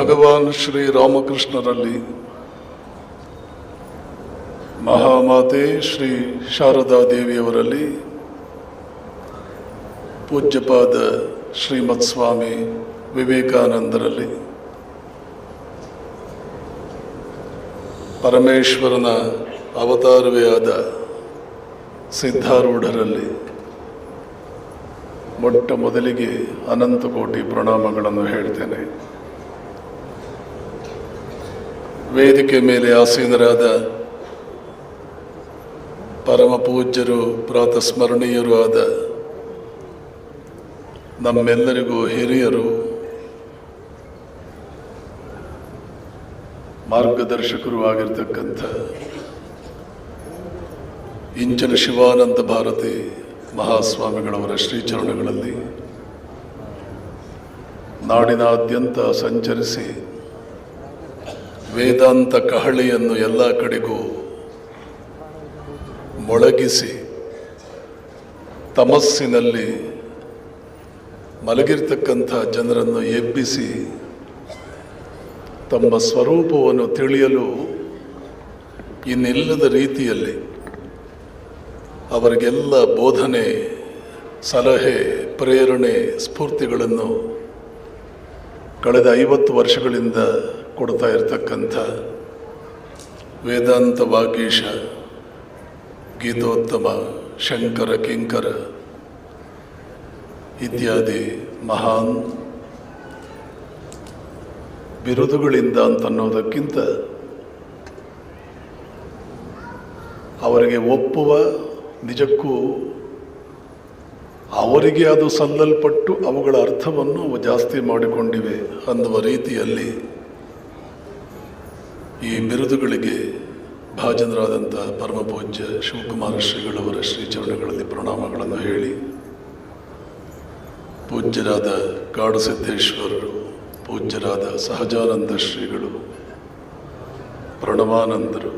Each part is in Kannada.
ಭಗವಾನ್ ಶ್ರೀರಾಮಕೃಷ್ಣರಲ್ಲಿ ಮಹಾಮಾತೆ ಶ್ರೀ ಶಾರದಾ ದೇವಿಯವರಲ್ಲಿ. ಪೂಜ್ಯಪಾದ ಶ್ರೀಮತ್ ಸ್ವಾಮಿ ವಿವೇಕಾನಂದರಲ್ಲಿ. ಪರಮೇಶ್ವರನ ಅವತಾರವೇ ಆದ ಸಿದ್ಧಾರೂಢರಲ್ಲಿ. ಮೊಟ್ಟ ಮೊದಲಿಗೆ ಅನಂತ ಕೋಟಿ ಪ್ರಣಾಮಗಳನ್ನು ಹೇಳ್ತೇನೆ. ವೇದಿಕೆ ಮೇಲೆ ಆಸೀನರಾದ ಪರಮ ಪೂಜ್ಯರು ಪ್ರಾತಸ್ಮರಣೀಯರು ಆದ ನಮ್ಮೆಲ್ಲರಿಗೂ ಹಿರಿಯರು, ಮಾರ್ಗದರ್ಶಕರು ಆಗಿರ್ತಕ್ಕಂಥ ಇಂಚನ ಶಿವಾನಂದ ಭಾರತಿ ಮಹಾಸ್ವಾಮಿಗಳವರ ಶ್ರೀಚರಣಗಳಲ್ಲಿ ನಾಡಿನಾದ್ಯಂತ ಸಂಚರಿಸಿ ವೇದಾಂತ ಕಹಳಿಯನ್ನು ಎಲ್ಲ ಕಡೆಗೂ ಮೊಳಗಿಸಿ ತಮಸ್ಸಿನಲ್ಲಿ ಮಲಗಿರ್ತಕ್ಕಂಥ ಜನರನ್ನು ಎಬ್ಬಿಸಿ ತಮ್ಮ ಸ್ವರೂಪವನ್ನು ತಿಳಿಯಲು ಇನ್ನಿಲ್ಲದ ರೀತಿಯಲ್ಲಿ ಅವರಿಗೆಲ್ಲ ಬೋಧನೆ, ಸಲಹೆ, ಪ್ರೇರಣೆ, ಸ್ಫೂರ್ತಿಗಳನ್ನು ಕಳೆದ ಐವತ್ತು ವರ್ಷಗಳಿಂದ ಕೊಡ್ತಾ ಇರತಕ್ಕಂಥ ವೇದಾಂತ ವಾಗೀಶ ಗೀತೋತ್ತಮ, ಶಂಕರ, ಕಿಂಕರ ಇತ್ಯಾದಿ ಮಹಾನ್ ಬಿರುದುಗಳಿಂದ ಅಂತನ್ನೋದಕ್ಕಿಂತ ಅವರಿಗೆ ಒಪ್ಪುವ ನಿಜಕ್ಕೂ ಅವರಿಗೆ ಅದು ಸಲ್ಲಲ್ಪಟ್ಟು ಅವುಗಳ ಅರ್ಥವನ್ನು ಜಾಸ್ತಿ ಮಾಡಿಕೊಂಡಿವೆ ಅನ್ನುವ ರೀತಿಯಲ್ಲಿ ಈ ಬಿರುದುಗಳಿಗೆ ಭಾಜನರಾದಂಥ ಪರಮಪೂಜ್ಯ ಶಿವಕುಮಾರ ಶ್ರೀಗಳವರ ಶ್ರೀಚರಣಗಳಲ್ಲಿ ಪ್ರಣಾಮಗಳನ್ನು ಹೇಳಿ, ಪೂಜ್ಯರಾದ ಕಾಡು ಸಿದ್ದೇಶ್ವರರು ಪೂಜ್ಯರಾದ ಸಹಜಾನಂದ ಶ್ರೀಗಳು, ಪ್ರಣವಾನಂದರು,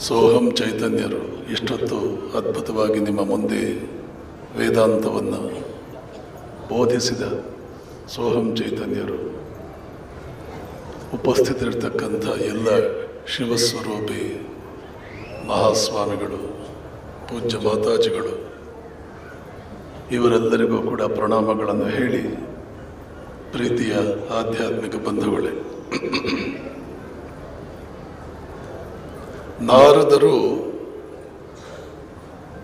ಸೋಹಂ ಚೈತನ್ಯರು, ಇಷ್ಟೊತ್ತು ಅದ್ಭುತವಾಗಿ ನಿಮ್ಮ ಮುಂದೆ ವೇದಾಂತವನ್ನು ಬೋಧಿಸಿದ ಸೋಹಂ ಚೈತನ್ಯರು ಉಪಸ್ಥಿತರಿರ್ತಕ್ಕಂಥ ಎಲ್ಲ ಶಿವಸ್ವರೂಪಿ, ಮಹಾಸ್ವಾಮಿಗಳು, ಪೂಜ್ಯ ಮಾತಾಜಿಗಳು, ಇವರೆಲ್ಲರಿಗೂ ಕೂಡ ಪ್ರಣಾಮಗಳನ್ನು ಹೇಳಿ ಪ್ರೀತಿಯ ಆಧ್ಯಾತ್ಮಿಕ ಬಂಧುಗಳೇ. ನಾರದರು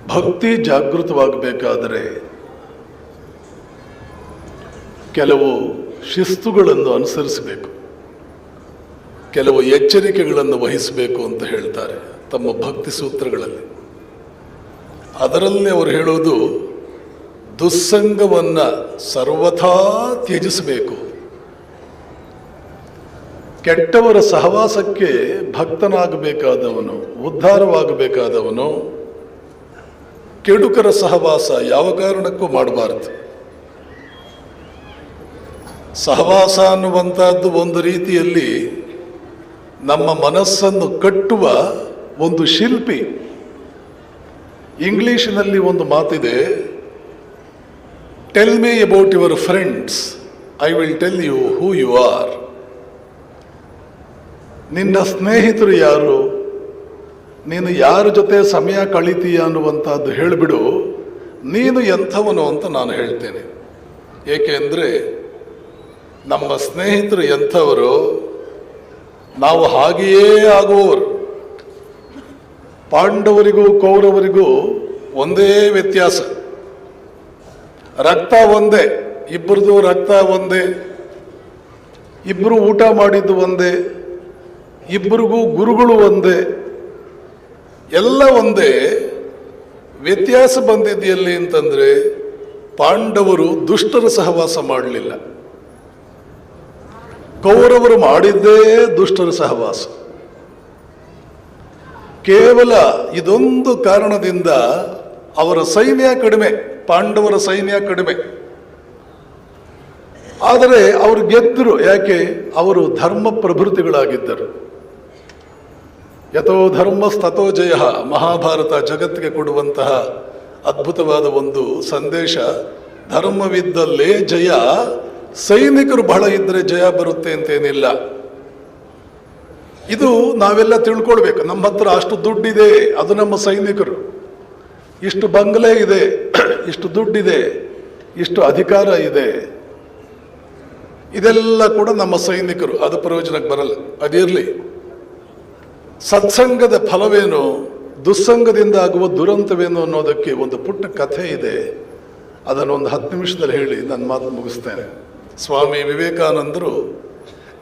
ಭಕ್ತಿ ಜಾಗೃತವಾಗಬೇಕಾದರೆ ಕೆಲವು ಶಿಸ್ತುಗಳನ್ನು ಅನುಸರಿಸಬೇಕು. ಕೆಲವು ಎಚ್ಚರಿಕೆಗಳನ್ನು ವಹಿಸಬೇಕು ಅಂತ ಹೇಳ್ತಾರೆ ತಮ್ಮ ಭಕ್ತಿ ಸೂತ್ರಗಳಲ್ಲಿ. ಅದರಲ್ಲಿ ಅವರು ಹೇಳೋದು ದುಸ್ಸಂಗವನ್ನು ಸರ್ವಥಾ ತ್ಯಜಿಸಬೇಕು. ಕೆಟ್ಟವರ ಸಹವಾಸಕ್ಕೆ ಭಕ್ತನಾಗಬೇಕಾದವನು, ಉದ್ಧಾರವಾಗಬೇಕಾದವನು, ಕೆಡುಕರ ಸಹವಾಸ ಯಾವ ಕಾರಣಕ್ಕೂ ಮಾಡಬಾರದು. ಸಹವಾಸ ಅನ್ನುವಂಥದ್ದು ಒಂದು ರೀತಿಯಲ್ಲಿ ನಮ್ಮ ಮನಸ್ಸನ್ನು ಕಟ್ಟುವ ಒಂದು ಶಿಲ್ಪಿ. ಇಂಗ್ಲೀಷಿನಲ್ಲಿ ಒಂದು ಮಾತಿದೆ tell me about your friends I will tell you who you are ನಿನ್ನ ಸ್ನೇಹಿತರು ಯಾರು? ನೀನು ಯಾರ ಜೊತೆ ಸಮಯ ಕಳೀತೀಯ ಅನ್ನುವಂಥದ್ದು ಹೇಳಿಬಿಡು. ನೀನು ಎಂಥವನು ಅಂತ ನಾನು ಹೇಳ್ತೇನೆ. ಏಕೆಂದರೆ, ನಮ್ಮ ಸ್ನೇಹಿತರು ಎಂಥವರು ನಾವು ಹಾಗೆಯೇ ಆಗುವವರು. ಪಾಂಡವರಿಗೂ ಕೌರವರಿಗೂ ಒಂದೇ ವ್ಯತ್ಯಾಸ. ರಕ್ತ ಒಂದೇ ಇಬ್ಬರದು ರಕ್ತ ಒಂದೇ ಇಬ್ಬರು ಊಟ ಮಾಡಿದ್ದು ಒಂದೇ ಇಬ್ಬರಿಗೂ ಗುರುಗಳು ಒಂದೇ, ಎಲ್ಲ ಒಂದೇ. ವ್ಯತ್ಯಾಸ ಬಂದಿದೆಯಲ್ಲಿ ಅಂತಂದರೆ ಪಾಂಡವರು ದುಷ್ಟರ ಸಹವಾಸ ಮಾಡಲಿಲ್ಲ. ಕೌರವರು ಮಾಡಿದ್ದೇ ದುಷ್ಟರ ಸಹವಾಸ. ಕೇವಲ ಇದೊಂದು ಕಾರಣದಿಂದ ಅವರ ಸೈನ್ಯ ಕಡಿಮೆ, ಪಾಂಡವರ ಸೈನ್ಯ ಕಡಿಮೆ. ಆದರೆ ಅವರು ಗೆದ್ದರು, ಯಾಕೆ? ಅವರು ಧರ್ಮ ಪ್ರಭೃತಿಗಳಾಗಿದ್ದರು. ಯಥೋ ಧರ್ಮಸ್ತಥೋ ಜಯ, ಮಹಾಭಾರತ ಜಗತ್ತಿಗೆ ಕೊಡುವಂತಹ ಅದ್ಭುತವಾದ ಒಂದು ಸಂದೇಶ, ಧರ್ಮವಿದ್ದಲ್ಲೇ ಜಯ ಸೈನಿಕರು ಬಹಳ ಇದ್ದರೆ ಜಯ ಬರುತ್ತೆ ಅಂತೇನಿಲ್ಲ. ಇದು ನಾವೆಲ್ಲ ತಿಳ್ಕೊಳ್ಬೇಕು. ನಮ್ಮ ಹತ್ರ ಅಷ್ಟು ದುಡ್ಡಿದೆ, ಅದು ನಮ್ಮ ಸೈನಿಕರು. ಇಷ್ಟು ಬಂಗಲೆ ಇದೆ, ಇಷ್ಟು ದುಡ್ಡಿದೆ, ಇಷ್ಟು ಅಧಿಕಾರ ಇದೆ. ಇದೆಲ್ಲ ಕೂಡ ನಮ್ಮ ಸೈನಿಕರು, ಅದು ಪ್ರಯೋಜನಕ್ಕೆ ಬರಲ್ಲ, ಅದಿರಲಿ. ಸತ್ಸಂಗದ ಫಲವೇನು, ದುಸ್ಸಂಗದಿಂದ ಆಗುವ ದುರಂತವೇನು ಅನ್ನೋದಕ್ಕೆ ಒಂದು ಪುಟ್ಟ ಕಥೆ ಇದೆ. ಅದನ್ನು ಒಂದು ಹತ್ತು ನಿಮಿಷದಲ್ಲಿ ಹೇಳಿ, ನನ್ನ ಮಾತು ಮುಗಿಸ್ತೇನೆ. ಸ್ವಾಮಿ ವಿವೇಕಾನಂದರು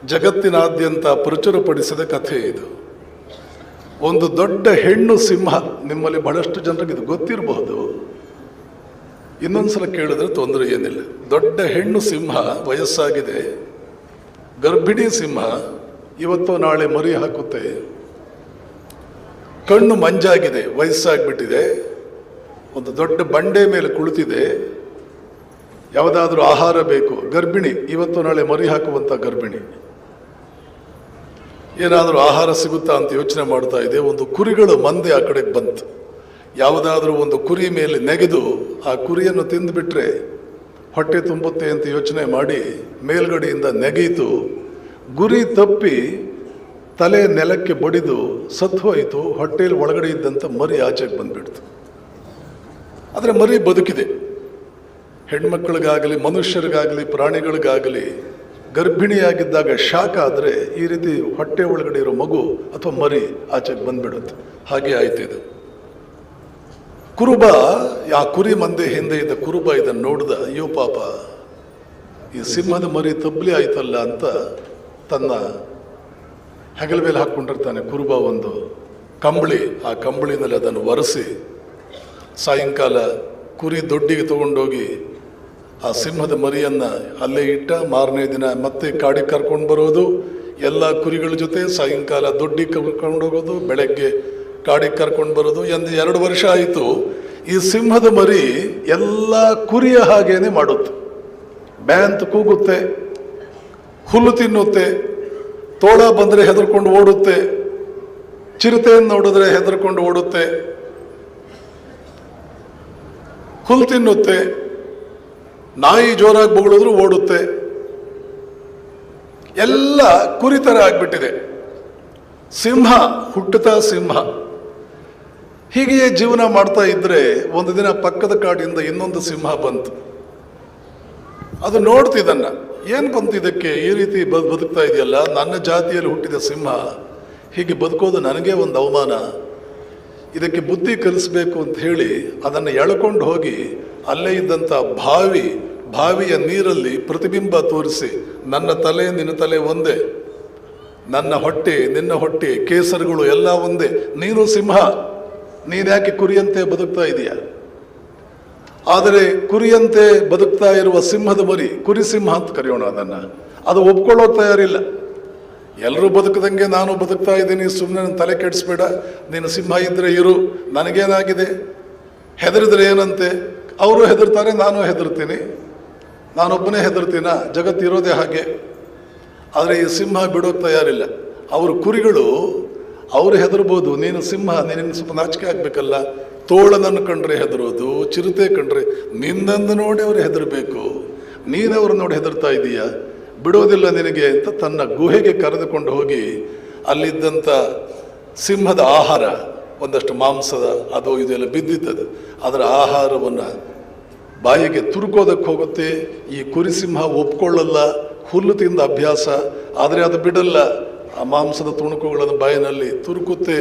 ಜಗತ್ತಿನಾದ್ಯಂತ ಪ್ರಚುರಪಡಿಸಿದ ಕಥೆ ಇದು. ಒಂದು ದೊಡ್ಡ ಹೆಣ್ಣು ಸಿಂಹ ನಿಮ್ಮಲ್ಲಿ ಬಹಳಷ್ಟು ಜನರಿಗೆ ಇದು ಗೊತ್ತಿರಬಹುದು. ಇನ್ನೊಂದ್ಸಲ ಕೇಳಿದ್ರೆ ತೊಂದರೆ ಏನಿಲ್ಲ. ದೊಡ್ಡ ಹೆಣ್ಣು ಸಿಂಹ ವಯಸ್ಸಾಗಿದೆ. ಗರ್ಭಿಣಿ ಸಿಂಹ ಇವತ್ತು ನಾಳೆ ಮರಿ ಹಾಕುತ್ತೆ. ಕಣ್ಣು ಮಂಜಾಗಿದೆ, ವಯಸ್ಸಾಗಿಬಿಟ್ಟಿದೆ. ಒಂದು ದೊಡ್ಡ ಬಂಡೆ ಮೇಲೆ ಕುಳಿತಿದೆ. ಯಾವುದಾದ್ರೂ ಆಹಾರ ಬೇಕು, ಗರ್ಭಿಣಿ, ಇವತ್ತು ನಾಳೆ ಮರಿ ಹಾಕುವಂಥ ಗರ್ಭಿಣಿ. ಏನಾದರೂ ಆಹಾರ ಸಿಗುತ್ತಾ ಅಂತ ಯೋಚನೆ ಮಾಡ್ತಾ ಇದೆ, ಒಂದು ಕುರಿಗಳು ಮಂದೆ ಆ ಕಡೆಗೆ ಬಂತು. ಯಾವುದಾದ್ರೂ ಒಂದು ಕುರಿ ಮೇಲೆ ನೆಗೆದು ಆ ಕುರಿಯನ್ನು ತಿಂದುಬಿಟ್ರೆ ಹೊಟ್ಟೆ ತುಂಬುತ್ತೆ ಅಂತ ಯೋಚನೆ ಮಾಡಿ ಮೇಲ್ಗಡೆಯಿಂದ ನೆಗೆಯಿತು. ಗುರಿ ತಪ್ಪಿ ತಲೆ ನೆಲಕ್ಕೆ ಬಡಿದು ಸತ್ತು ಹೋಯಿತು ಹೊಟ್ಟೆಯಲ್ಲಿ ಒಳಗಡೆ ಇದ್ದಂಥ ಮರಿ ಆಚೆಗೆ ಬಂದುಬಿಡ್ತು. ಆದರೆ ಮರಿ ಬದುಕಿದೆ. ಹೆಣ್ಮಕ್ಳಿಗಾಗಲಿ, ಮನುಷ್ಯರಿಗಾಗಲಿ, ಪ್ರಾಣಿಗಳಿಗಾಗಲಿ, ಗರ್ಭಿಣಿಯಾಗಿದ್ದಾಗ ಶಾಖ ಆದರೆ ಈ ರೀತಿ ಹೊಟ್ಟೆ ಒಳಗಡೆ ಇರೋ ಮಗು ಅಥವಾ ಮರಿ ಆಚೆಗೆ ಬಂದ್ಬಿಡುತ್ತೆ. ಹಾಗೆ ಆಯ್ತು ಇದು. ಕುರುಬ, ಆ ಕುರಿ ಮಂದೆ ಹಿಂದೆ ಇದ್ದ ಕುರುಬ ಇದನ್ನು ನೋಡಿದ, ಅಯ್ಯೋ ಪಾಪ, ಈ ಸಿಂಹದ ಮರಿ ತಬ್ಲಿ ಆಯ್ತಲ್ಲ ಅಂತ ತನ್ನ ಹೆಗಲ ಮೇಲೆ ಹಾಕ್ಕೊಂಡಿರ್ತಾನೆ ಕುರುಬ ಒಂದು ಕಂಬಳಿ. ಆ ಕಂಬಳಿನಲ್ಲಿ ಅದನ್ನು ಒರೆಸಿ ಸಾಯಂಕಾಲ ಕುರಿ ದೊಡ್ಡಿಗೆ ತಗೊಂಡೋಗಿ ಆ ಸಿಂಹದ ಮರಿಯನ್ನು ಅಲ್ಲೇ ಇಟ್ಟ ಮಾರನೇ ದಿನ ಮತ್ತೆ ಕಾಡಿಗೆ ಕರ್ಕೊಂಡು ಬರೋದು. ಎಲ್ಲ ಕುರಿಗಳ ಜೊತೆ ಸಾಯಂಕಾಲ ದೊಡ್ಡಿ ಕರ್ಕೊಂಡು ಹೋಗೋದು, ಬೆಳಗ್ಗೆ ಕಾಡಿಗೆ ಕರ್ಕೊಂಡು ಬರೋದು. ಎಂದು ಎರಡು ವರ್ಷ ಆಯಿತು. ಈ ಸಿಂಹದ ಮರಿ ಎಲ್ಲ ಕುರಿಯ ಹಾಗೇನೆ ಮಾಡುತ್ತೆ. ಬ್ಯಾಂತ್ ಕೂಗುತ್ತೆ, ಹುಲ್ಲು ತಿನ್ನುತ್ತೆ, ತೋಳ ಬಂದರೆ ಹೆದರ್ಕೊಂಡು ಓಡುತ್ತೆ, ಚಿರತೆಯನ್ನು ನೋಡಿದ್ರೆ ಹೆದರ್ಕೊಂಡು ಓಡುತ್ತೆ, ಹುಲ್ಲು ತಿನ್ನುತ್ತೆ ನಾಯಿ ಜೋರಾಗಿ ಬೊಗಳಿದ್ರು ಓಡುತ್ತೆ. ಎಲ್ಲ ಕುರಿತರ ಆಗ್ಬಿಟ್ಟಿದೆ. ಸಿಂಹ ಹುಟ್ಟುತ್ತಾ ಸಿಂಹ. ಹೀಗೆಯೇ ಜೀವನ ಮಾಡ್ತಾ ಇದ್ರೆ ಒಂದು ದಿನ ಪಕ್ಕದ ಕಾಡಿಂದ ಇನ್ನೊಂದು ಸಿಂಹ ಬಂತು. ಅದು ನೋಡ್ತಿದ್ದನ್ನ ಏನು ಬಂತು ಇದಕ್ಕೆ? ಈ ರೀತಿ ಬದುಕ್ತಾ ಇದೆಯಲ್ಲ? ನನ್ನ ಜಾತಿಯಲ್ಲಿ ಹುಟ್ಟಿದ ಸಿಂಹ ಹೀಗೆ ಬದುಕೋದು ನನಗೆ ಒಂದು ಅವಮಾನ. ಇದಕ್ಕೆ ಬುದ್ಧಿ ಕಲಿಸಬೇಕು ಅಂತ ಹೇಳಿ ಅದನ್ನು ಎಳ್ಕೊಂಡು ಹೋಗಿ ಅಲ್ಲೇ ಇದ್ದಂಥ ಬಾವಿ, ಬಾವಿಯ ನೀರಲ್ಲಿ ಪ್ರತಿಬಿಂಬ ತೋರಿಸಿ, ನನ್ನ ತಲೆ, ನಿನ್ನ ತಲೆ ಒಂದೇ. ನನ್ನ ಹೊಟ್ಟೆ, ನಿನ್ನ ಹೊಟ್ಟೆ, ಕೇಸರಿಗಳು ಎಲ್ಲ ಒಂದೇ. ನೀನು ಸಿಂಹ, ನೀನ್ಯಾಕೆ ಕುರಿಯಂತೆ ಬದುಕ್ತಾ ಇದೀಯ? ಆದರೆ ಕುರಿಯಂತೆ ಬದುಕ್ತಾ ಇರುವ ಸಿಂಹದ ಮರಿ ಕುರಿ ಸಿಂಹ ಅಂತ ಕರೆಯೋಣ ಅದನ್ನು. ಅದು ಒಪ್ಕೊಳ್ಳೋ ತಯಾರಿಲ್ಲ. ಎಲ್ಲರೂ ಬದುಕದಂಗೆ ನಾನು ಬದುಕ್ತಾ ಇದ್ದೀನಿ. ಸುಮ್ಮನೆ ತಲೆ ಕೆಡಿಸ್ಬೇಡ. ನೀನು ಸಿಂಹ ಇದ್ರೆ ಇರು. ನನಗೇನಾಗಿದೆ? ಹೆದರಿದ್ರೆ ಏನಂತೆ? ಅವರು ಹೆದರ್ತಾರೆ, ನಾನು ಹೆದರ್ತೀನಿ. ನಾನೊಬ್ಬನೇ ಹೆದರ್ತೀನ? ಜಗತ್ತು ಇರೋದೇ ಹಾಗೆ. ಆದರೆ ಈ ಸಿಂಹ ಬಿಡೋಕ್ಕೆ ತಯಾರಿಲ್ಲ. ಅವ್ರ ಕುರಿಗಳು, ಅವರು ಹೆದರ್ಬೋದು. ನೀನು ಸಿಂಹ ನಿನಗೆ ಸ್ವಲ್ಪ ನಾಚಿಕೆ ಆಗಬೇಕಲ್ಲ. ತೋಳನನ್ನು ಕಂಡ್ರೆ ಹೆದರೋದು, ಚಿರತೆ ಕಂಡ್ರೆ. ನಿನ್ನನ್ನು ನೋಡಿ ಅವರು ಹೆದರಬೇಕು. ನೀನವ್ರು ನೋಡಿ ಹೆದರ್ತಾ ಇದೀಯ? ಬಿಡೋದಿಲ್ಲ ನಿನಗೆ ಅಂತ ತನ್ನ ಗುಹೆಗೆ ಕರೆದುಕೊಂಡು ಹೋಗಿ ಅಲ್ಲಿದ್ದಂಥ ಸಿಂಹದ ಆಹಾರ, ಒಂದಷ್ಟು ಮಾಂಸದ, ಅದು ಇದೆಲ್ಲ ಬಿದ್ದಿದ್ದದು. ಅದರ ಆಹಾರವನ್ನು ಬಾಯಿಗೆ ತುರುಕೋದಕ್ಕೆ ಹೋಗುತ್ತೆ. ಈ ಕುರಿಸಿಂಹ ಒಪ್ಕೊಳ್ಳಲ್ಲ, ಹುಲ್ಲು ತಿಂದ ಅಭ್ಯಾಸ, ಆದರೆ ಅದು ಬಿಡಲ್ಲ. ಆ ಮಾಂಸದ ತುಣುಕುಗಳನ್ನು ಬಾಯಿನಲ್ಲಿ ತುರುಕುತ್ತೆ.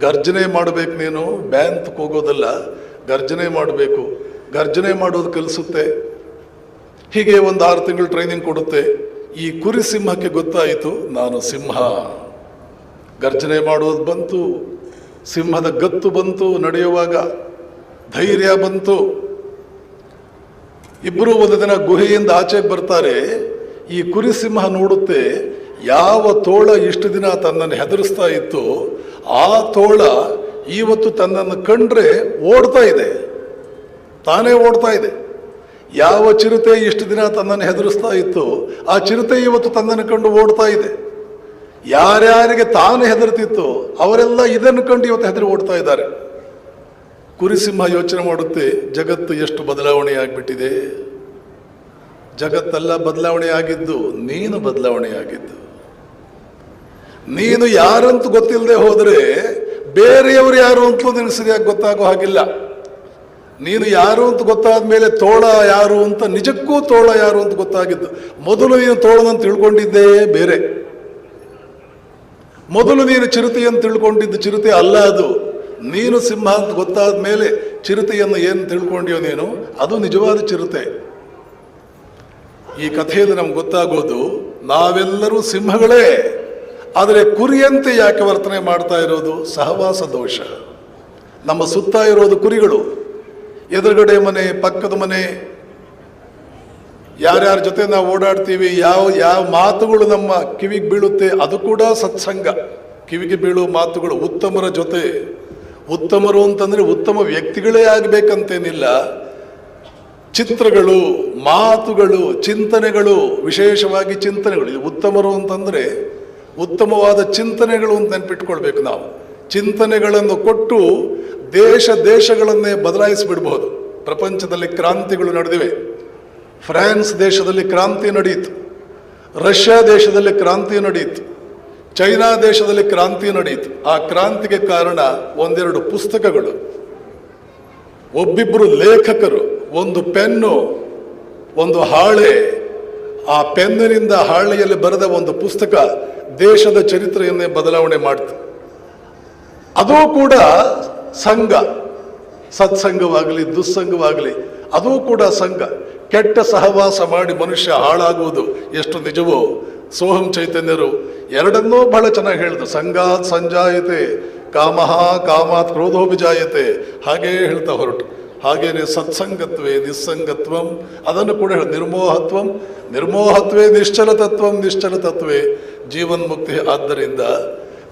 ಗರ್ಜನೆ ಮಾಡಬೇಕು ನೀನು, ಬ್ಯಾಂತ್ ಹೋಗೋದಲ್ಲ ಗರ್ಜನೆ ಮಾಡಬೇಕು. ಗರ್ಜನೆ ಮಾಡೋದು ಕಲಿಸುತ್ತೆ. ಹೀಗೆ ಒಂದು ಆರು ತಿಂಗಳು ಟ್ರೈನಿಂಗ್ ಕೊಡುತ್ತೆ. ಈ ಕುರಿ ಸಿಂಹಕ್ಕೆ ಗೊತ್ತಾಯಿತು, ನಾನು ಸಿಂಹ. ಗರ್ಜನೆ ಮಾಡೋದು ಬಂತು, ಸಿಂಹದ ಗತ್ತು ಬಂತು, ನಡೆಯುವಾಗ ಧೈರ್ಯ ಬಂತು. ಇಬ್ಬರು ಒಂದು ದಿನ ಗುಹೆಯಿಂದ ಆಚೆಗೆ ಬರ್ತಾರೆ, ಈ ಕುರಿ ಸಿಂಹ ನೋಡುತ್ತೆ, ಯಾವ ತೋಳ ಇಷ್ಟು ದಿನ ತನ್ನನ್ನು ಹೆದರಿಸ್ತಾ ಇತ್ತು, ಆ ತೋಳ ಇವತ್ತು ತನ್ನನ್ನು ಕಂಡ್ರೆ ಓಡ್ತಾ ಇದೆ, ತಾನೇ ಓಡ್ತಾ ಇದೆ. ಯಾವ ಚಿರತೆ ಇಷ್ಟು ದಿನ ತನ್ನನ್ನು ಹೆದರಿಸ್ತಾ ಇತ್ತು, ಆ ಚಿರತೆ ಇವತ್ತು ತನ್ನನ್ನು ಕಂಡು ಓಡ್ತಾ ಇದೆ. ಯಾರ್ಯಾರಿಗೆ ತಾನು ಹೆದರ್ತಿತ್ತು ಅವರೆಲ್ಲ ಇದನ್ನು ಕಂಡು ಇವತ್ತು ಹೆದರಿ ಓಡ್ತಾ ಇದ್ದಾರೆ. ಕುರಿಸಿಂಹ ಯೋಚನೆ ಮಾಡುತ್ತೆ, ಜಗತ್ತು ಎಷ್ಟು ಬದಲಾವಣೆ ಆಗಿಬಿಟ್ಟಿದೆ. ಜಗತ್ತೆಲ್ಲ ಬದಲಾವಣೆ ಆಗಿದ್ದು, ನೀನು ಬದಲಾವಣೆ ಆಗಿದ್ದು. ನೀನು ಯಾರಂತೂ ಗೊತ್ತಿಲ್ಲದೆ ಹೋದರೆ ಬೇರೆಯವರು ಯಾರು ಅಂತೂ ನಿನಗೆ ಸರಿಯಾಗಿ ಗೊತ್ತಾಗೋ ಹಾಗಿಲ್ಲ. ನೀನು ಯಾರು ಅಂತ ಗೊತ್ತಾದ ಮೇಲೆ ತೋಳ ಯಾರು ಅಂತ, ನಿಜಕ್ಕೂ ತೋಳ ಯಾರು ಅಂತ ಗೊತ್ತಾಗಿದ್ದು. ಮೊದಲು ನೀನು ತೋಳನಂತ ತಿಳ್ಕೊಂಡಿದ್ದೇ ಬೇರೆ. ಮೊದಲು ನೀನು ಚಿರತೆ ಅಂತ ತಿಳ್ಕೊಂಡಿದ್ದು ಚಿರತೆ ಅಲ್ಲ ಅದು. ನೀನು ಸಿಂಹ ಅಂತ ಗೊತ್ತಾದ ಮೇಲೆ ಚಿರತೆಯನ್ನು ಏನು ತಿಳ್ಕೊಂಡಿಯೋ ನೀನು, ಅದು ನಿಜವಾದ ಚಿರತೆ. ಈ ಕಥೆಯಲ್ಲಿ ನಮ್ಗೆ ಗೊತ್ತಾಗೋದು, ನಾವೆಲ್ಲರೂ ಸಿಂಹಗಳೇ. ಆದರೆ ಕುರಿಯಂತೆ ಯಾಕೆ ವರ್ತನೆ ಮಾಡ್ತಾ ಇರೋದು? ಸಹವಾಸ ದೋಷ. ನಮ್ಮ ಸುತ್ತ ಇರೋದು ಕುರಿಗಳು. ಎದುರುಗಡೆ ಮನೆ, ಪಕ್ಕದ ಮನೆ. ಯಾರ್ಯಾರ ಜೊತೆ ನಾವು ಓಡಾಡ್ತೀವಿ, ಯಾವ ಯಾವ ಮಾತುಗಳು ನಮ್ಮ ಕಿವಿಗೆ ಬೀಳುತ್ತೆ, ಅದು ಕೂಡ ಸತ್ಸಂಗ. ಕಿವಿಗೆ ಬೀಳುವ ಮಾತುಗಳು ಉತ್ತಮರ ಜೊತೆ. ಉತ್ತಮರು ಅಂತಂದ್ರೆ ಉತ್ತಮ ವ್ಯಕ್ತಿಗಳೇ ಆಗಬೇಕಂತೇನಿಲ್ಲ. ಚಿತ್ರಗಳು, ಮಾತುಗಳು, ಚಿಂತನೆಗಳು, ವಿಶೇಷವಾಗಿ ಚಿಂತನೆಗಳು. ಉತ್ತಮರು ಅಂತಂದ್ರೆ ಉತ್ತಮವಾದ ಚಿಂತನೆಗಳು ಅಂತ ನೆನ್ಪಿಟ್ಕೊಳ್ಬೇಕು ನಾವು. ಚಿಂತನೆಗಳನ್ನು ಕೊಟ್ಟು ದೇಶ ದೇಶಗಳನ್ನೇ ಬದಲಾಯಿಸಿಬಿಡ್ಬಹುದು. ಪ್ರಪಂಚದಲ್ಲಿ ಕ್ರಾಂತಿಗಳು ನಡೆದಿವೆ. ಫ್ರಾನ್ಸ್ ದೇಶದಲ್ಲಿ ಕ್ರಾಂತಿ ನಡೆಯಿತು. ರಷ್ಯಾ ದೇಶದಲ್ಲಿ ಕ್ರಾಂತಿ ನಡೆಯಿತು. ಚೈನಾ ದೇಶದಲ್ಲಿ ಕ್ರಾಂತಿ ನಡೆಯಿತು. ಆ ಕ್ರಾಂತಿಗೆ ಕಾರಣ ಒಂದೆರಡು ಪುಸ್ತಕಗಳು. ಒಬ್ಬಿಬ್ಬರು ಲೇಖಕರು, ಒಂದು ಪೆನ್ನು, ಒಂದು ಹಾಳೆ. ಆ ಪೆನ್ನಿನಿಂದ ಹಾಳೆಯಲ್ಲಿ ಬರೆದ ಒಂದು ಪುಸ್ತಕ ದೇಶದ ಚರಿತ್ರೆಯನ್ನೇ ಬದಲಾವಣೆ ಮಾಡ್ತು. ಅದು ಕೂಡ ಸಂಘ, ಸತ್ಸಂಗವಾಗಲಿ, ದುಸ್ಸಂಗವಾಗಲಿ, ಅದು ಕೂಡ ಸಂಘ. ಕೆಟ್ಟ ಸಹವಾಸ ಮಾಡಿ ಮನುಷ್ಯ ಹಾಳಾಗುವುದು ಎಷ್ಟು ನಿಜವೋ? ಸೋಹಂ ಚೈತನ್ಯರು ಎರಡನ್ನೂ ಬಹಳ ಚೆನ್ನಾಗಿ ಹೇಳಿದ್ರು ಸಂಘಾತ್ ಸಂಜಾಯತೆ ಕಾಮಹ ಕಾಮಾತ್ ಕ್ರೋಧೋಭಿಜಾಯತೆ, ಹಾಗೇ ಹೇಳ್ತಾ ಹೊರಟು. ಹಾಗೇನೆ ಸತ್ಸಂಗತ್ವೇ ನಿಸ್ಸಂಗತ್ವಂ, ಅದನ್ನು ಕೂಡ ಹೇಳಿ, ನಿರ್ಮೋಹತ್ವಂ, ನಿರ್ಮೋಹತ್ವೇ ನಿಶ್ಚಲ ತತ್ವಂ ನಿಶ್ಚಲ ತತ್ವೇ ಜೀವನ್ಮುಕ್ತಿ ಆದ್ದರಿಂದ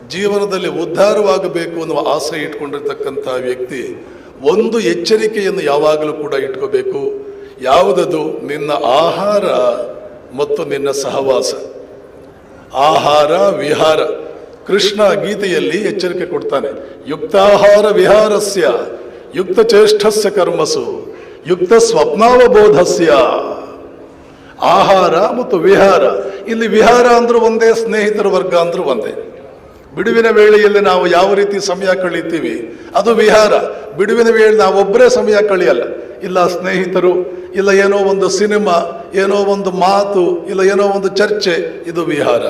ಜೀವನದಲ್ಲಿ ಉದ್ಧಾರವಾಗಬೇಕು ಅನ್ನುವ ಆಸೆ ಇಟ್ಕೊಂಡಿರ್ತಕ್ಕಂಥ ವ್ಯಕ್ತಿ ಒಂದು ಎಚ್ಚರಿಕೆಯನ್ನು ಯಾವಾಗಲೂ ಕೂಡ ಇಟ್ಕೋಬೇಕು. ಯಾವುದದು? ನಿನ್ನ ಆಹಾರ ಮತ್ತು ನಿನ್ನ ಸಹವಾಸ. ಆಹಾರ, ವಿಹಾರ. ಕೃಷ್ಣ ಗೀತೆಯಲ್ಲಿ ಎಚ್ಚರಿಕೆ ಕೊಡ್ತಾನೆ. ಯುಕ್ತಾಹಾರ ವಿಹಾರಸ್ಯ, ಯುಕ್ತ ಚೇಷ್ಟಸ್ಯ ಕರ್ಮಸು, ಯುಕ್ತ ಸ್ವಪ್ನಾವಬೋಧಸ್ಯ. ಆಹಾರ ಮತ್ತು ವಿಹಾರ. ಇಲ್ಲಿ ವಿಹಾರ ಅಂದ್ರೂ ಒಂದೇ, ಸ್ನೇಹಿತರ ವರ್ಗ ಅಂದ್ರೂ ಒಂದೇ. ಬಿಡುವಿನ ವೇಳೆಯಲ್ಲಿ ನಾವು ಯಾವ ರೀತಿ ಸಮಯ ಕಳೀತೀವಿ? ಅದು ವಿಹಾರ. ಬಿಡುವಿನ ವೇಳೆ ನಾವೊಬ್ಬರೇ ಸಮಯ ಕಳೆಯಲ್ಲ. ಇಲ್ಲ ಸ್ನೇಹಿತರು, ಇಲ್ಲ ಏನೋ ಒಂದು ಸಿನಿಮಾ, ಏನೋ ಒಂದು ಮಾತು, ಇಲ್ಲ ಏನೋ ಒಂದು ಚರ್ಚೆ, ಇದು ವಿಹಾರ.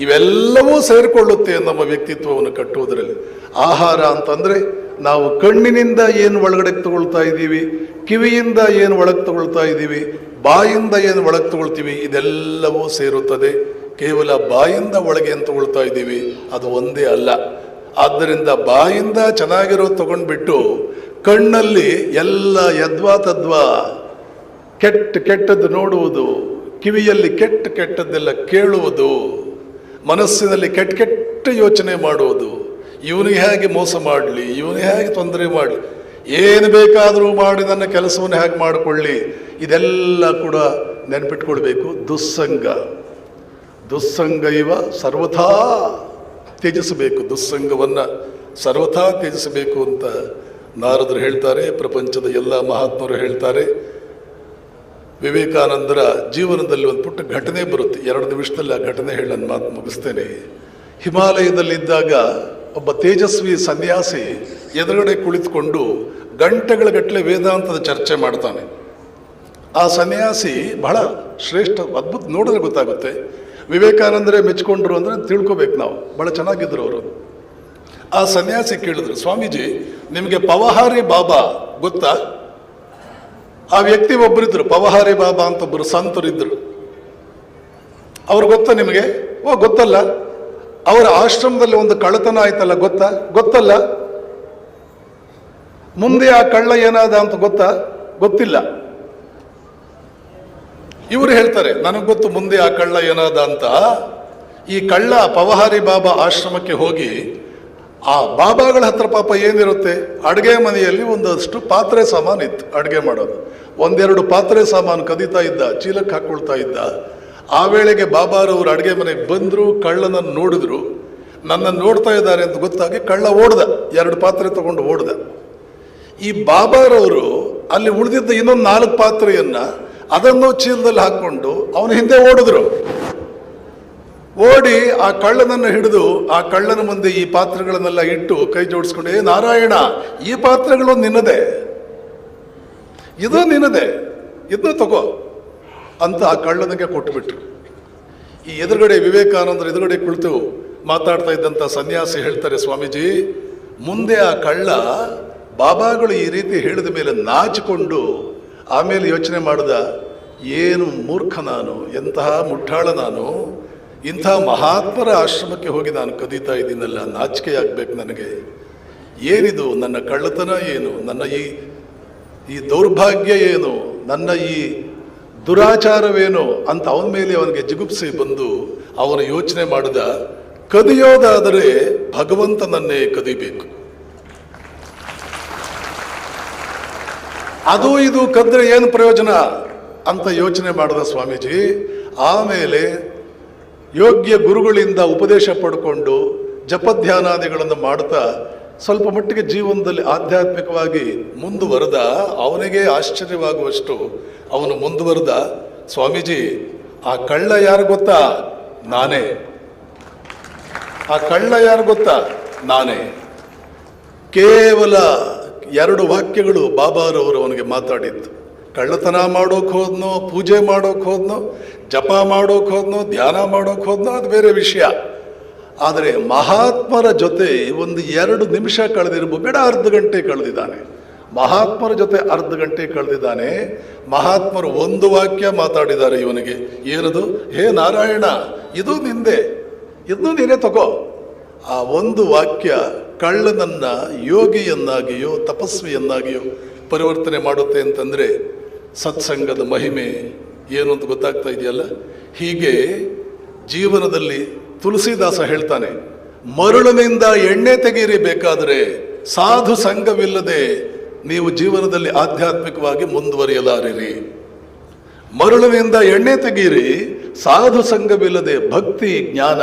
ಇವೆಲ್ಲವೂ ಸೇರಿಕೊಳ್ಳುತ್ತೆ ನಮ್ಮ ವ್ಯಕ್ತಿತ್ವವನ್ನು ಕಟ್ಟುವುದರಲ್ಲಿ. ಆಹಾರ ಅಂತಂದ್ರೆ ನಾವು ಕಣ್ಣಿನಿಂದ ಏನು ಒಳಗಡೆ ತಗೊಳ್ತಾ ಇದ್ದೀವಿ, ಕಿವಿಯಿಂದ ಏನು ಒಳಗೆ ತಗೊಳ್ತಾ ಇದ್ದೀವಿ, ಬಾಯಿಂದ ಏನು ಒಳಗೆ ತಗೊಳ್ತೀವಿ, ಇದೆಲ್ಲವೂ ಸೇರುತ್ತದೆ. ಕೇವಲ ಬಾಯಿಂದ ಒಳಗೆ ಅಂತ ಉಳ್ತಾ ಇದ್ದೀವಿ, ಅದು ಒಂದೇ ಅಲ್ಲ. ಆದ್ದರಿಂದ ಬಾಯಿಂದ ಚೆನ್ನಾಗಿರೋದು ತಗೊಂಡ್ಬಿಟ್ಟು ಕಣ್ಣಲ್ಲಿ ಎಲ್ಲ ಯದ್ವಾ ತದ್ವಾ ಕೆಟ್ಟ ಕೆಟ್ಟದ್ದು ನೋಡುವುದು, ಕಿವಿಯಲ್ಲಿ ಕೆಟ್ಟ ಕೆಟ್ಟದ್ದೆಲ್ಲ ಕೇಳುವುದು, ಮನಸ್ಸಿನಲ್ಲಿ ಕೆಟ್ಟ ಕೆಟ್ಟ ಯೋಚನೆ ಮಾಡುವುದು, ಇವನಿಗೆ ಹೇಗೆ ಮೋಸ ಮಾಡಲಿ, ಇವನಿಗೆ ಹೇಗೆ ತೊಂದರೆ ಮಾಡಲಿ, ಏನು ಬೇಕಾದರೂ ಮಾಡಿ ನನ್ನ ಕೆಲಸವನ್ನು ಹೇಗೆ ಮಾಡಿಕೊಳ್ಳಿ, ಇದೆಲ್ಲ ಕೂಡ ನೆನಪಿಟ್ಕೊಳ್ಬೇಕು. ದುಸ್ಸಂಗ. ದುಸ್ಸಂಗ ಇವ ಸರ್ವಥಾ ತ್ಯಜಿಸಬೇಕು. ದುಸ್ಸಂಗವನ್ನು ಸರ್ವಥಾ ತ್ಯಜಿಸಬೇಕು ಅಂತ ನಾರದರು ಹೇಳ್ತಾರೆ, ಪ್ರಪಂಚದ ಎಲ್ಲ ಮಹಾತ್ಮರು ಹೇಳ್ತಾರೆ. ವಿವೇಕಾನಂದರ ಜೀವನದಲ್ಲಿ ಒಂದು ಪುಟ್ಟ ಘಟನೆ ಬರುತ್ತೆ. ಎರಡು ನಿಮಿಷದಲ್ಲಿ ಆ ಘಟನೆ ಹೇಳನ್ನು ಮಾತು ಮುಗಿಸ್ತೇನೆ. ಹಿಮಾಲಯದಲ್ಲಿದ್ದಾಗ ಒಬ್ಬ ತೇಜಸ್ವಿ ಸನ್ಯಾಸಿ ಎದುರುಗಡೆ ಕುಳಿತುಕೊಂಡು ಗಂಟೆಗಳ ಗಟ್ಟಲೆ ವೇದಾಂತದ ಚರ್ಚೆ ಮಾಡ್ತಾನೆ. ಆ ಸನ್ಯಾಸಿ ಬಹಳ ಶ್ರೇಷ್ಠ, ಅದ್ಭುತ ನೋಡಿದ್ರೆ ಗೊತ್ತಾಗುತ್ತೆ. ವಿವೇಕಾನಂದರೇ ಮೆಚ್ಕೊಂಡ್ರು ಅಂದರೆ ತಿಳ್ಕೊಬೇಕು ನಾವು. ಭಾಳ ಚೆನ್ನಾಗಿದ್ದರು ಅವರು. ಆ ಸನ್ಯಾಸಿ ಕೇಳಿದ್ರು, ಸ್ವಾಮೀಜಿ, ನಿಮಗೆ ಪವಹಾರಿ ಬಾಬಾ ಗೊತ್ತಾ? ಆ ವ್ಯಕ್ತಿ ಒಬ್ಬರಿದ್ರು ಪವಹಾರಿ ಬಾಬಾ ಅಂತ ಒಬ್ಬರು ಸಂತರಿದ್ದರು ಅವ್ರು ಗೊತ್ತಾ ನಿಮಗೆ? ಓ, ಗೊತ್ತಲ್ಲ. ಅವರ ಆಶ್ರಮದಲ್ಲಿ ಒಂದು ಕಳ್ಳತನ ಆಯ್ತಲ್ಲ, ಗೊತ್ತಾ? ಗೊತ್ತಲ್ಲ. ಮುಂದೆ ಆ ಕಳ್ಳ ಏನಾದ ಅಂತ ಗೊತ್ತಾ? ಗೊತ್ತಿಲ್ಲ. ಇವರು ಹೇಳ್ತಾರೆ, ನನಗೆ ಗೊತ್ತು ಮುಂದೆ ಆ ಕಳ್ಳ ಏನಾದ ಅಂತ. ಈ ಕಳ್ಳ ಪವಹಾರಿ ಬಾಬಾ ಆಶ್ರಮಕ್ಕೆ ಹೋಗಿ, ಆ ಬಾಬಾಗಳ ಹತ್ರ ಪಾಪ ಏನಿರುತ್ತೆ? ಅಡುಗೆ ಮನೆಯಲ್ಲಿ ಒಂದಷ್ಟು ಪಾತ್ರೆ ಸಾಮಾನು ಇತ್ತು, ಅಡುಗೆ ಮಾಡೋದು. ಒಂದೆರಡು ಪಾತ್ರೆ ಸಾಮಾನು ಕದೀತಾ ಇದ್ದ, ಚೀಲಕ್ಕೆ ಹಾಕ್ಕೊಳ್ತಾ ಇದ್ದ. ಆ ವೇಳೆಗೆ ಬಾಬಾರವರು ಅಡುಗೆ ಮನೆಗೆ ಬಂದರು, ಕಳ್ಳನನ್ನು ನೋಡಿದ್ರು. ನನ್ನನ್ನು ನೋಡ್ತಾ ಇದ್ದಾರೆ ಅಂತ ಗೊತ್ತಾಗಿ ಕಳ್ಳ ಓಡ್ದ, ಎರಡು ಪಾತ್ರೆ ತಗೊಂಡು ಓಡ್ದ. ಈ ಬಾಬಾರವರು ಅಲ್ಲಿ ಉಳಿದಿದ್ದ ಇನ್ನೊಂದು ನಾಲ್ಕು ಪಾತ್ರೆಯನ್ನ ಅದನ್ನು ಚೀಲದಲ್ಲಿ ಹಾಕೊಂಡು ಅವನ ಹಿಂದೆ ಓಡಿದ್ರು. ಓಡಿ ಆ ಕಳ್ಳನನ್ನು ಹಿಡಿದು ಆ ಕಳ್ಳನ ಮುಂದೆ ಈ ಪಾತ್ರಗಳನ್ನೆಲ್ಲ ಇಟ್ಟು ಕೈ ಜೋಡಿಸ್ಕೊಂಡು, ಏ ನಾರಾಯಣ, ಈ ಪಾತ್ರಗಳು ನಿನ್ನದೇ. ಇದು ನಿನ್ನದೆ. ಇದನ್ನು ತಗೋ. ಅಂತ ಆ ಕಳ್ಳನಿಗೆ ಕೊಟ್ಟುಬಿಟ್ರು ಈ ಎದುರುಗಡೆ ವಿವೇಕಾನಂದರು ಎದುರುಗಡೆ ಕುಳಿತು ಮಾತಾಡ್ತಾ ಇದ್ದಂಥ ಸನ್ಯಾಸಿ ಹೇಳ್ತಾರೆ, ಸ್ವಾಮೀಜಿ, ಮುಂದೆ ಆ ಕಳ್ಳ ಬಾಬಾಗಳು ಈ ರೀತಿ ಹೇಳಿದ ಮೇಲೆ ನಾಚಿಕೊಂಡು ಆಮೇಲೆ ಯೋಚನೆ ಮಾಡಿದ, ಏನು ಮೂರ್ಖ ನಾನು, ಎಂತಹ ಮುಠಾಳ ನಾನು, ಇಂಥ ಮಹಾತ್ಮರ ಆಶ್ರಮಕ್ಕೆ ಹೋಗಿ ನಾನು ಕದೀತಾ ಇದ್ದೀನಲ್ಲ, ನಾಚಿಕೆ ಆಗ್ಬೇಕು ನನಗೆ. ಏನಿದು ನನ್ನ ಕಳ್ಳತನ ಏನು, ನನ್ನ ಈ ಈ ದೌರ್ಭಾಗ್ಯ ಏನು, ನನ್ನ ಈ ದುರಾಚಾರವೇನು ಅಂತ ಅವನ ಮೇಲೆ ಅವನಿಗೆ ಜಿಗುಪ್ಸೆ ಬಂದು ಅವನು ಯೋಚನೆ ಮಾಡಿದ, ಕದಿಯೋದಾದರೆ ಭಗವಂತನನ್ನೇ ಕದಿಬೇಕು. ಅದು ಇದು ಕದ್ರೆ ಏನು ಪ್ರಯೋಜನ ಅಂತ ಯೋಚನೆ ಮಾಡಿದ ಸ್ವಾಮೀಜಿ, ಆಮೇಲೆ ಯೋಗ್ಯ ಗುರುಗಳಿಂದ ಉಪದೇಶ ಪಡ್ಕೊಂಡು ಜಪಧ್ಯಾನಾದಿಗಳನ್ನು ಮಾಡ್ತಾ ಸ್ವಲ್ಪ ಮಟ್ಟಿಗೆ ಜೀವನದಲ್ಲಿ ಆಧ್ಯಾತ್ಮಿಕವಾಗಿ ಮುಂದುವರೆದ, ಅವನಿಗೆ ಆಶ್ಚರ್ಯವಾಗುವಷ್ಟು ಅವನು ಮುಂದುವರೆದ. ಸ್ವಾಮೀಜಿ, ಆ ಕಳ್ಳ ಯಾರು ಗೊತ್ತಾ? ನಾನೇ. ಆ ಕಳ್ಳ ಯಾರು ಗೊತ್ತಾ? ನಾನೇ. ಕೇವಲ ಎರಡು ವಾಕ್ಯಗಳು ಬಾಬಾರವರು ಅವನಿಗೆ ಮಾತಾಡಿದ್ದು. ಕಳ್ಳತನ ಮಾಡೋಕೆ ಹೋದ್ನೋ, ಪೂಜೆ ಮಾಡೋಕೆ ಹೋದ್ನೋ, ಜಪ ಮಾಡೋಕೆ ಹೋದ್ನೋ, ಧ್ಯಾನ ಮಾಡೋಕೆ ಹೋದ್ನೋ, ಅದು ಬೇರೆ ವಿಷಯ. ಆದರೆ ಮಹಾತ್ಮರ ಜೊತೆ ಒಂದು ಎರಡು ನಿಮಿಷ ಕಳೆದಿರ್ಬೋದು ಬೇಡ, ಅರ್ಧ ಗಂಟೆ ಕಳೆದಿದ್ದಾನೆ. ಮಹಾತ್ಮರ ಜೊತೆ ಅರ್ಧ ಗಂಟೆ ಕಳೆದಿದ್ದಾನೆ. ಮಹಾತ್ಮರು ಒಂದು ವಾಕ್ಯ ಮಾತಾಡಿದ್ದಾರೆ ಇವನಿಗೆ. ಏನದು? ಹೇ ನಾರಾಯಣ, ಇದು ನಿಂದೆ. ಇದನ್ನು ನೀನೇ ತಗೋ. ಆ ಒಂದು ವಾಕ್ಯ ಕಳ್ಳನನ್ನ ಯೋಗಿಯನ್ನಾಗಿಯೋ, ತಪಸ್ವಿಯನ್ನಾಗಿಯೋ ಪರಿವರ್ತನೆ ಮಾಡುತ್ತೆ ಅಂತಂದರೆ ಸತ್ಸಂಗದ ಮಹಿಮೆ ಏನು ಅಂತ ಗೊತ್ತಾಗ್ತಾ ಇದೆಯಲ್ಲ? ಹೀಗೆ ಜೀವನದಲ್ಲಿ ತುಳಸಿದಾಸ ಹೇಳ್ತಾನೆ, ಮರುಳಿನಿಂದ ಎಣ್ಣೆ ತೆಗೀರಿ ಬೇಕಾದರೆ ಸಾಧು ಸಂಘವಿಲ್ಲದೆ ನೀವು ಜೀವನದಲ್ಲಿ ಆಧ್ಯಾತ್ಮಿಕವಾಗಿ ಮುಂದುವರಿಯಲಾರಿರಿ. ಮರುಳಿನಿಂದ ಎಣ್ಣೆ ತೆಗೀರಿ. ಸಾಧು ಸಂಘವಿಲ್ಲದೆ ಭಕ್ತಿ, ಜ್ಞಾನ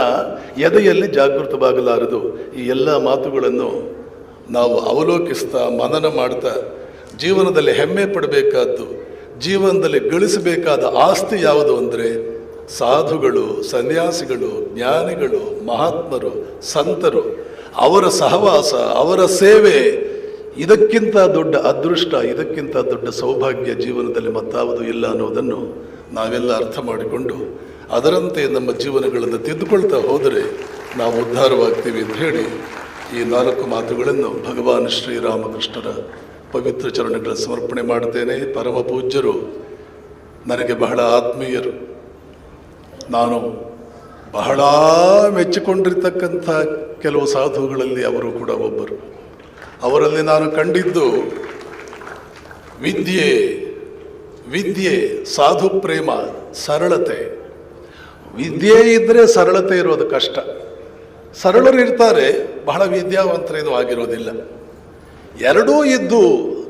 ಎದೆಯಲ್ಲಿ ಜಾಗೃತವಾಗಲಾರದು. ಈ ಎಲ್ಲ ಮಾತುಗಳನ್ನು ನಾವು ಅವಲೋಕಿಸ್ತಾ ಮನನ ಮಾಡ್ತಾ ಜೀವನದಲ್ಲಿ ಹೆಮ್ಮೆ ಪಡಬೇಕಾದ್ದು, ಜೀವನದಲ್ಲಿ ಗಳಿಸಬೇಕಾದ ಆಸ್ತಿ ಯಾವುದು ಅಂದರೆ ಸಾಧುಗಳು, ಸನ್ಯಾಸಿಗಳು, ಜ್ಞಾನಿಗಳು, ಮಹಾತ್ಮರು, ಸಂತರು, ಅವರ ಸಹವಾಸ, ಅವರ ಸೇವೆ ಇದಕ್ಕಿಂತ ದೊಡ್ಡ ಅದೃಷ್ಟ, ಇದಕ್ಕಿಂತ ದೊಡ್ಡ ಸೌಭಾಗ್ಯ ಜೀವನದಲ್ಲಿ ಮತ್ತಾವುದು ಇಲ್ಲ ಅನ್ನೋದನ್ನು ನಾವೆಲ್ಲ ಅರ್ಥ ಮಾಡಿಕೊಂಡು ಅದರಂತೆ ನಮ್ಮ ಜೀವನಗಳನ್ನು ತಿದ್ದುಕೊಳ್ತಾ ಹೋದರೆ ನಾವು ಉದ್ಧಾರವಾಗ್ತೀವಿ ಅಂತ ಹೇಳಿ ಈ ನಾಲ್ಕು ಮಾತುಗಳನ್ನು ಭಗವಾನ್ ಶ್ರೀರಾಮಕೃಷ್ಣರ ಪವಿತ್ರ ಚರಣಗಳ ಸಮರ್ಪಣೆ ಮಾಡುತ್ತೇನೆ. ಪರಮ ಪೂಜ್ಯರು, ನನಗೆ ಬಹಳ ಆತ್ಮೀಯರು. ನಾನು ಬಹಳ ಮೆಚ್ಚಿಕೊಂಡಿರ್ತಕ್ಕಂಥ ಕೆಲವು ಸಾಧುಗಳಲ್ಲಿ ಅವರು ಕೂಡ ಒಬ್ಬರು. ಅವರಲ್ಲಿ ನಾನು ಕಂಡಿದ್ದು ವಿದ್ಯೆ ವಿದ್ಯೆ, ಸಾಧು ಪ್ರೇಮ, ಸರಳತೆ. ವಿದ್ಯೆ ಇದ್ದರೆ ಸರಳತೆ ಇರೋದು ಕಷ್ಟ. ಸರಳರು ಇರ್ತಾರೆ, ಬಹಳ ವಿದ್ಯಾವಂತರೇನು ಆಗಿರೋದಿಲ್ಲ. ಎರಡೂ ಇದ್ದು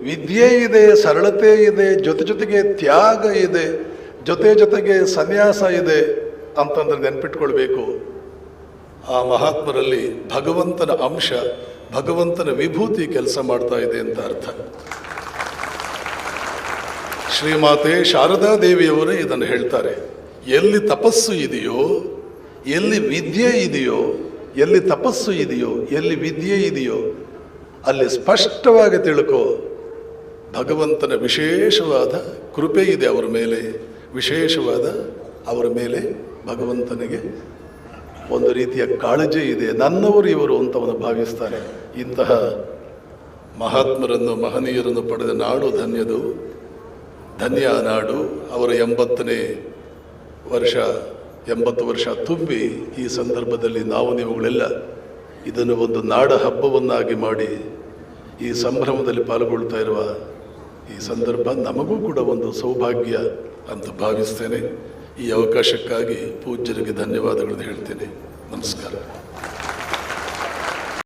ವಿದ್ಯೆ ಇದೆ, ಸರಳತೆ ಇದೆ, ಜೊತೆ ಜೊತೆಗೆ ತ್ಯಾಗ ಇದೆ, ಜೊತೆ ಜೊತೆಗೆ ಸನ್ಯಾಸ ಇದೆ ಅಂತಂದ್ರೆ ನೆನ್ಪಿಟ್ಕೊಳ್ಬೇಕು. ಆ ಮಹಾತ್ಮರಲ್ಲಿ ಭಗವಂತನ ಅಂಶ ಭಗವಂತನ ವಿಭೂತಿ ಕೆಲಸ ಮಾಡ್ತಾ ಇದೆ ಅಂತ ಅರ್ಥ. ಶ್ರೀಮಾತೆ ಶಾರದಾ ದೇವಿಯವರೇ ಇದನ್ನು ಹೇಳ್ತಾರೆ. ಎಲ್ಲಿ ತಪಸ್ಸು ಇದೆಯೋ, ಎಲ್ಲಿ ವಿದ್ಯೆ ಇದೆಯೋ, ಎಲ್ಲಿ ತಪಸ್ಸು ಇದೆಯೋ, ಎಲ್ಲಿ ವಿದ್ಯೆ ಇದೆಯೋ, ಅಲ್ಲಿ ಸ್ಪಷ್ಟವಾಗಿ ತಿಳ್ಕೋ, ಭಗವಂತನ ವಿಶೇಷವಾದ ಕೃಪೆ ಇದೆ ಅವರ ಮೇಲೆ, ವಿಶೇಷವಾದ ಅವರ ಮೇಲೆ ಭಗವಂತನಿಗೆ ಒಂದು ರೀತಿಯ ಕಾಳಜಿ ಇದೆ, ನನ್ನವರು ಇವರು ಅಂತ ಅವನು ಭಾವಿಸ್ತಾನೆ. ಇಂತಹ ಮಹಾತ್ಮರನ್ನು, ಮಹನೀಯರನ್ನು ಪಡೆದ ನಾಡು ಧನ್ಯದು. ಧನ್ಯ ನಾಡು, ಅವರ ಎಂಬತ್ತನೇ ವರ್ಷ, ಎಂಬತ್ತು ವರ್ಷ ತುಂಬಿ ಈ ಸಂದರ್ಭದಲ್ಲಿ ನಾವು ನೀವುಗಳೆಲ್ಲ ಇದನ್ನು ಒಂದು ನಾಡ ಹಬ್ಬವನ್ನಾಗಿ ಮಾಡಿ ಈ ಸಂಭ್ರಮದಲ್ಲಿ ಪಾಲ್ಗೊಳ್ತಾ ಇರುವ ಈ ಸಂದರ್ಭ ನಮಗೂ ಕೂಡ ಒಂದು ಸೌಭಾಗ್ಯ ಅಂತ ಭಾವಿಸ್ತೇನೆ. ಈ ಅವಕಾಶಕ್ಕಾಗಿ ಪೂಜ್ಯರಿಗೆ ಧನ್ಯವಾದಗಳನ್ನು ಹೇಳ್ತೇನೆ. ನಮಸ್ಕಾರ.